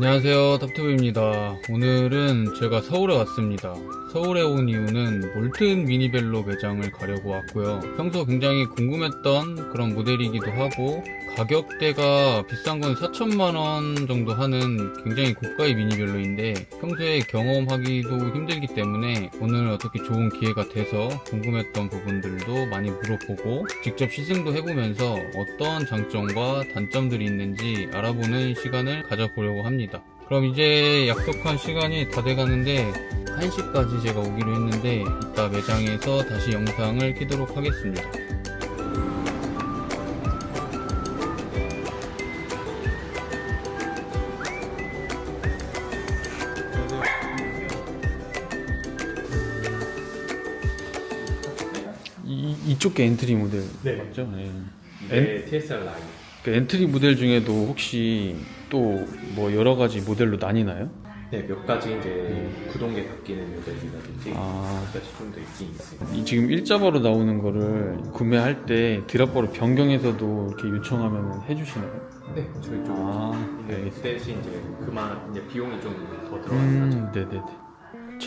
안녕하세요 탑튜브입니다. 오늘은 제가 서울에 왔습니다. 서울에 온 이유는 몰튼 미니벨로 매장을 가려고 왔고요. 평소 굉장히 궁금했던 그런 모델이기도 하고 가격대가 비싼 건 4천만원 정도 하는 굉장히 고가의 미니벨로인데 평소에 경험하기도 힘들기 때문에 오늘 어떻게 좋은 기회가 돼서 궁금했던 부분들도 많이 물어보고 직접 시승도 해보면서 어떤 장점과 단점들이 있는지 알아보는 시간을 가져보려고 합니다. 그럼 이제 약속한 시간이 다 돼가는데 1시까지 제가 오기로 했는데 이따 매장에서 다시 영상을 키도록 하겠습니다. 이, 이쪽 게 엔트리 모델 네. 맞죠? 네. 네, TSR 라인. 그 엔트리 모델 중에도 혹시 또 뭐 여러 가지 모델로 나뉘나요? 네, 몇 가지 이제 구동계 바뀌는 모델이라든지 아. 몇 가지 좀 더 있긴 있어요. 이 지금 일자바로 나오는 거를 구매할 때 드랍바로 변경해서도 이렇게 요청하면 해주시나요? 네, 저희 쪽. 아, 네, 네. 그 이제 그만 이제 비용이 좀 더 들어가긴 하죠. 음, 네네네.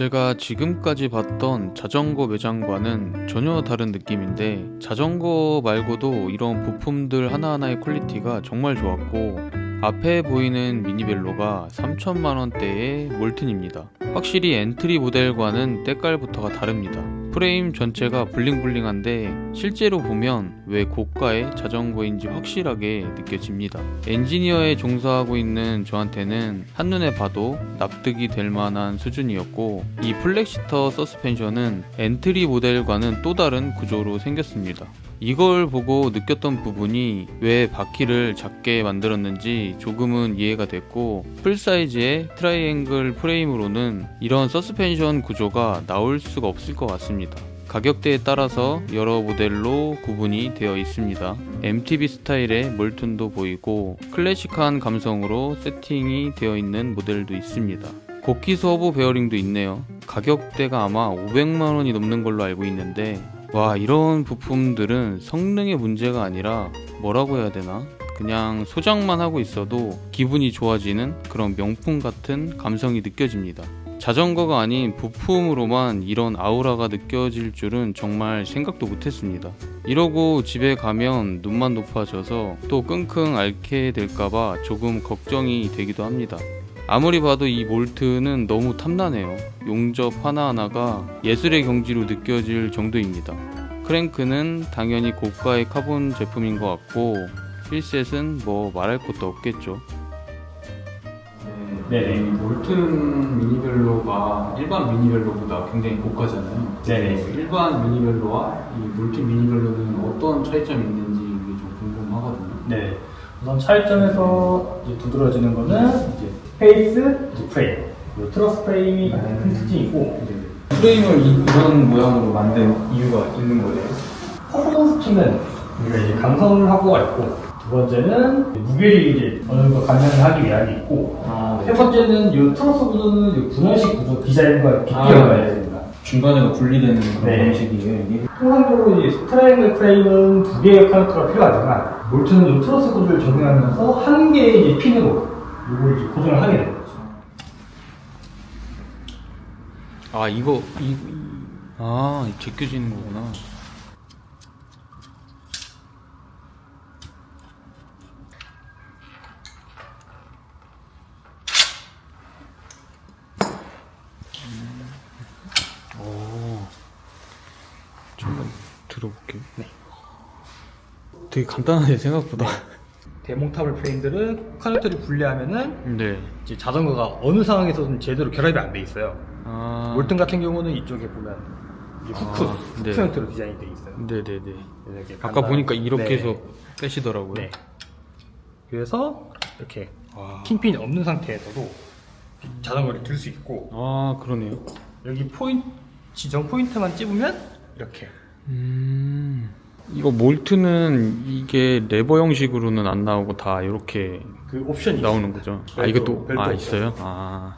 제가 지금까지 봤던 자전거 매장과는 전혀 다른 느낌인데 자전거 말고도 이런 부품들 하나하나의 퀄리티가 정말 좋았고 앞에 보이는 미니벨로가 3천만 원대의 몰튼입니다. 확실히 엔트리 모델과는 때깔부터가 다릅니다. 프레임 전체가 블링블링한데 실제로 보면 왜 고가의 자전거인지 확실하게 느껴집니다. 엔지니어에 종사하고 있는 저한테는 한눈에 봐도 납득이 될 만한 수준이었고 이 플렉시터 서스펜션은 엔트리 모델과는 또 다른 구조로 생겼습니다. 이걸 보고 느꼈던 부분이 왜 바퀴를 작게 만들었는지 조금은 이해가 됐고 풀 사이즈의 트라이앵글 프레임으로는 이런 서스펜션 구조가 나올 수가 없을 것 같습니다. 가격대에 따라서 여러 모델로 구분이 되어 있습니다. MTB 스타일의 몰튼도 보이고 클래식한 감성으로 세팅이 되어 있는 모델도 있습니다. 곡기 서브 베어링도 있네요. 가격대가 아마 500만 원이 넘는 걸로 알고 있는데 와 이런 부품들은 성능의 문제가 아니라 뭐라고 해야 되나 그냥 소장만 하고 있어도 기분이 좋아지는 그런 명품 같은 감성이 느껴집니다. 자전거가 아닌 부품으로만 이런 아우라가 느껴질 줄은 정말 생각도 못했습니다. 이러고 집에 가면 눈만 높아져서 또 끙끙 앓게 될까봐 조금 걱정이 되기도 합니다. 아무리 봐도 이 몰트는 너무 탐나네요. 용접 하나하나가 예술의 경지로 느껴질 정도입니다. 크랭크는 당연히 고가의 카본 제품인 것 같고 휠셋은 뭐 말할 것도 없겠죠. 네네. 이 몰튼 미니벨로가 일반 미니벨로보다 굉장히 고가잖아요. 네네. 일반 미니벨로와 이 몰튼 미니벨로는 어떤 차이점이 있는지 이게 좀 궁금하거든요. 네. 우선 차이점에서 이제 두드러지는 거는 이제 페이스, 이제 프레임. 트러스 프레임이 가장 큰 특징이고, 이제 프레임을 이, 런 모양으로 만든 이유가 있는 거예요. 퍼포먼스 측면, 우리가 이제 감성을 확보가 있고, 두 번째는 무게를 이제 어느 정도 감량을 하기 위함이 있고, 아, 세 번째는 이 트러스 구조는 이 분할식 구조 디자인과 깊게 아. 됩니다. 중간에가 분리되는 그런 네. 방식이에요, 이게. 통상적으로 이제 트라이앵글 프레임은 두 개의 커넥터가 필요하지만 몰트는 이 트러스 구조를 적용하면서 한 개의 이제 핀으로 이걸 이제 고정을 하게 되는 거죠. 아, 이거, 이, 이- 아, 제껴지는 거구나. 음. 오. 잠깐 들어볼게요. 네. 되게 간단하네, 생각보다. 대몽탑을 프레임들은 커넥터를 분리하면은 네. 이제 자전거가 어느 상황에서든 제대로 결합이 안 돼 있어요. 아. 몰튼 같은 경우는 이쪽에 보면 이제 후크, 아, 후크 네. 형태로 디자인이 돼 있어요. 네네네. 그래서 이렇게 아까 간단- 보니까 이렇게 네. 해서 빼시더라고요. 네. 그래서 이렇게 와. 킹핀이 없는 상태에서도 자전거를 들 수 있고 아, 그러네요. 여기 포인트 지정 포인트만 찝으면 이렇게 음. 이거 몰트는 이게 레버 형식으로는 안 나오고 다 이렇게 그 옵션이 나오는 거죠. 아, 별도- 이것도 별도 아 없죠. 있어요? 아.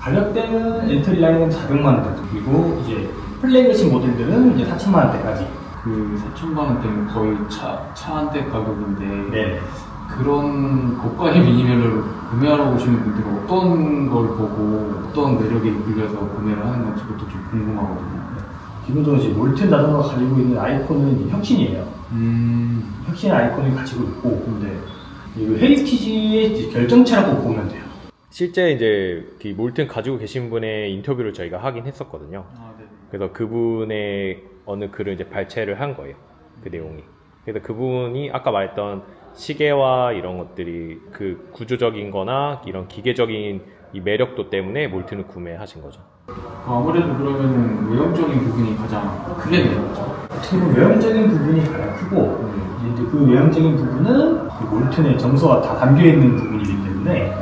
가격대는 엔트리 라인은 400만 원대 그리고 이제 플래그십 모델들은 이제 4천만 원대까지 그 4천만 원대면 거의 차 차 한 대 가격인데 네. 그런 고가의 미니벨로를 구매하러 오시는 분들은 어떤 걸 보고 어떤 매력에 이끌려서 구매를 하는 건지 그것도 좀 궁금하거든요. 기본적으로 지금 몰튼 자전거가 가지고 있는 아이콘은 이제 혁신이에요. 음, 혁신 아이콘을 가지고 있고, 근데 이 헤리티지의 이제 결정체라고 보면 돼요. 실제 이제 그 몰튼 가지고 계신 분의 인터뷰를 저희가 하긴 했었거든요. 아, 네. 그래서 그분의 어느 글을 이제 발췌를 한 거예요. 그 내용이. 그래서 그분이 아까 말했던 시계와 이런 것들이 그 구조적인 거나 이런 기계적인 이 매력도 때문에 몰튼을 구매하신 거죠. 아무래도 그러면 외형적인 부분이 가장 크겠네요. 그렇죠? 어떻게 보면 외형적인 부분이 가장 크고, 이제 그 외형적인 부분은 그 몰튼의 정서가 다 담겨 있는 부분이기 때문에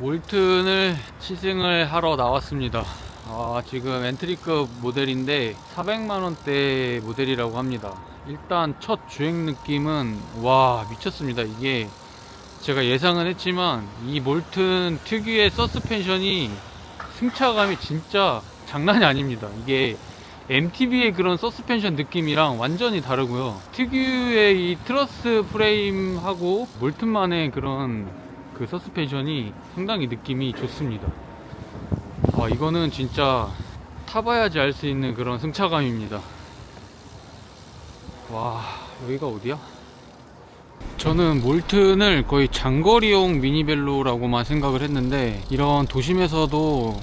몰튼을 시승을 하러 나왔습니다. 아, 지금 엔트리급 모델인데 400만 원대 모델이라고 합니다. 일단 첫 주행 느낌은 와 미쳤습니다. 이게 제가 예상은 했지만 이 몰튼 특유의 서스펜션이 승차감이 진짜 장난이 아닙니다. 이게 MTB의 그런 서스펜션 느낌이랑 완전히 다르고요. 특유의 이 트러스 프레임하고 몰튼만의 그런 그 서스펜션이 상당히 느낌이 좋습니다. 아, 이거는 진짜 타봐야지 알 수 있는 그런 승차감입니다. 와, 여기가 어디야? 저는 몰튼을 거의 장거리용 미니벨로라고만 생각을 했는데 이런 도심에서도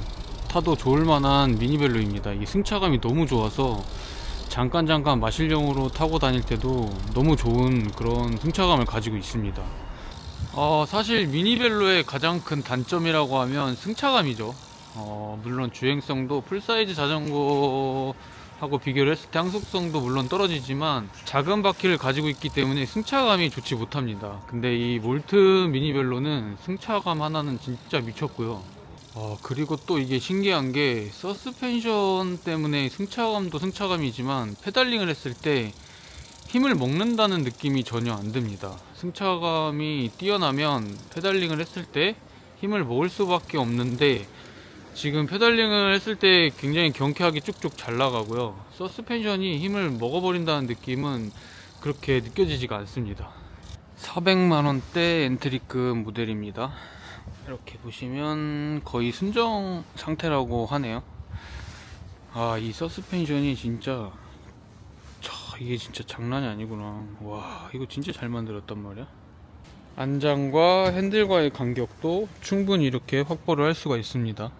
타도 좋을 만한 미니벨로입니다. 이 승차감이 너무 좋아서 잠깐 잠깐 마실용으로 타고 다닐 때도 너무 좋은 그런 승차감을 가지고 있습니다. 어, 사실 미니벨로의 가장 큰 단점이라고 하면 승차감이죠. 어, 물론 주행성도 풀사이즈 자전거 하고 비교를 했을 때 항속성도 물론 떨어지지만 작은 바퀴를 가지고 있기 때문에 승차감이 좋지 못합니다. 근데 이 몰트 미니벨로는 승차감 하나는 진짜 미쳤고요. 어, 그리고 또 이게 신기한 게 서스펜션 때문에 승차감도 승차감이지만 페달링을 했을 때 힘을 먹는다는 느낌이 전혀 안 듭니다. 승차감이 뛰어나면 페달링을 했을 때 힘을 먹을 수밖에 없는데 지금 페달링을 했을 때 굉장히 경쾌하게 쭉쭉 잘 나가고요. 서스펜션이 힘을 먹어버린다는 느낌은 그렇게 느껴지지가 않습니다. 400만원대 엔트리급 모델입니다. 이렇게 보시면 거의 순정 상태라고 하네요. 아, 이 서스펜션이 진짜 차, 이게 진짜 장난이 아니구나. 와, 이거 진짜 잘 만들었단 말이야. 안장과 핸들과의 간격도 충분히 이렇게 확보를 할 수가 있습니다.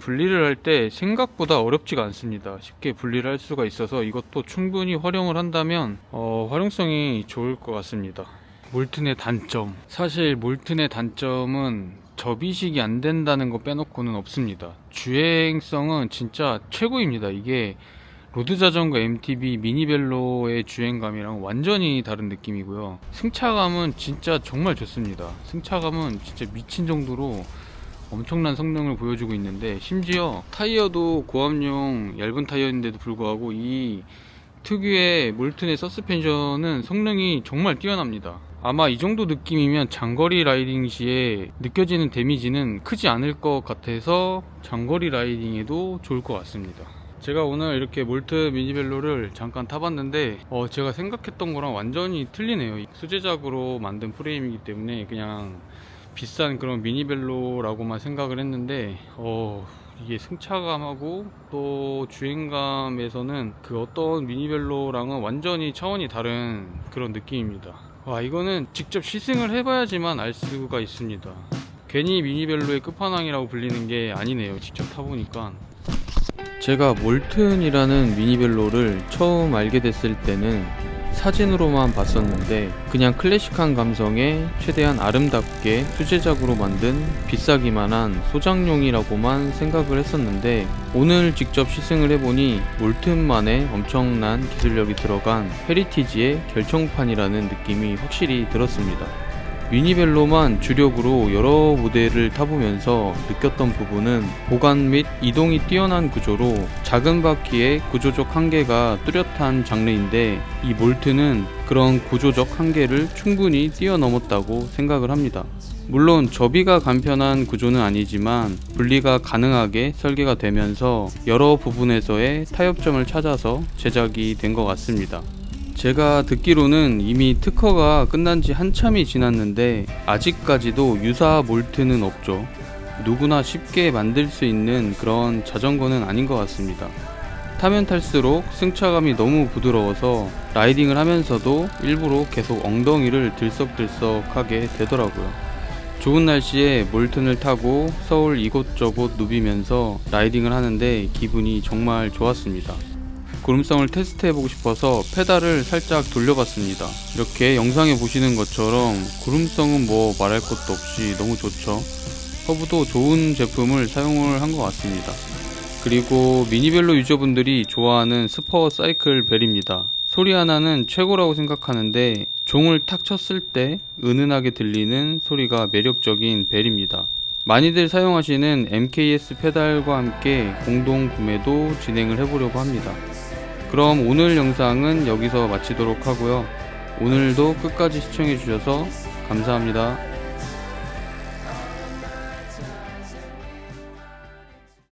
분리를 할 때 생각보다 어렵지가 않습니다. 쉽게 분리를 할 수가 있어서 이것도 충분히 활용을 한다면 어, 활용성이 좋을 것 같습니다. 몰튼의 단점. 사실 몰튼의 단점은 접이식이 안 된다는 거 빼놓고는 없습니다. 주행성은 진짜 최고입니다. 이게 로드 자전거 MTB 미니벨로의 주행감이랑 완전히 다른 느낌이고요. 승차감은 진짜 정말 좋습니다. 승차감은 진짜 미친 정도로 엄청난 성능을 보여주고 있는데 심지어 타이어도 고압용 얇은 타이어인데도 불구하고 이 특유의 몰튼의 서스펜션은 성능이 정말 뛰어납니다. 아마 이 정도 느낌이면 장거리 라이딩 시에 느껴지는 데미지는 크지 않을 것 같아서 장거리 라이딩에도 좋을 것 같습니다. 제가 오늘 이렇게 몰트 미니벨로를 잠깐 타봤는데 어, 제가 생각했던 거랑 완전히 틀리네요. 수제작으로 만든 프레임이기 때문에 그냥 비싼 그런 미니벨로라고만 생각을 했는데 어, 이게 승차감하고 또 주행감에서는 그 어떤 미니벨로랑은 완전히 차원이 다른 그런 느낌입니다. 와 이거는 직접 시승을 해봐야지만 알 수가 있습니다. 괜히 미니벨로의 끝판왕이라고 불리는 게 아니네요. 직접 타보니까. 제가 몰튼이라는 미니벨로를 처음 알게 됐을 때는 사진으로만 봤었는데 그냥 클래식한 감성에 최대한 아름답게 수제작으로 만든 비싸기만한 소장용이라고만 생각을 했었는데 오늘 직접 시승을 해보니 몰튼만의 엄청난 기술력이 들어간 헤리티지의 결정판이라는 느낌이 확실히 들었습니다. 미니벨로만 주력으로 여러 모델을 타보면서 느꼈던 부분은 보관 및 이동이 뛰어난 구조로 작은 바퀴의 구조적 한계가 뚜렷한 장르인데 이 몰트는 그런 구조적 한계를 충분히 뛰어넘었다고 생각을 합니다. 물론 접이가 간편한 구조는 아니지만 분리가 가능하게 설계가 되면서 여러 부분에서의 타협점을 찾아서 제작이 된 것 같습니다. 제가 듣기로는 이미 특허가 끝난 지 한참이 지났는데 아직까지도 유사 몰트는 없죠. 누구나 쉽게 만들 수 있는 그런 자전거는 아닌 것 같습니다. 타면 탈수록 승차감이 너무 부드러워서 라이딩을 하면서도 일부러 계속 엉덩이를 들썩들썩하게 되더라고요. 좋은 날씨에 몰튼을 타고 서울 이곳저곳 누비면서 라이딩을 하는데 기분이 정말 좋았습니다. 구름성을 테스트해보고 싶어서 페달을 살짝 돌려봤습니다. 이렇게 영상에 보시는 것처럼 구름성은 뭐 말할 것도 없이 너무 좋죠. 허브도 좋은 제품을 사용을 한 것 같습니다. 그리고 미니벨로 유저분들이 좋아하는 스퍼 사이클 벨입니다. 소리 하나는 최고라고 생각하는데 종을 탁 쳤을 때 은은하게 들리는 소리가 매력적인 벨입니다. 많이들 사용하시는 MKS 페달과 함께 공동 구매도 진행을 해보려고 합니다. 그럼 오늘 영상은 여기서 마치도록 하고요. 오늘도 끝까지 시청해주셔서 감사합니다.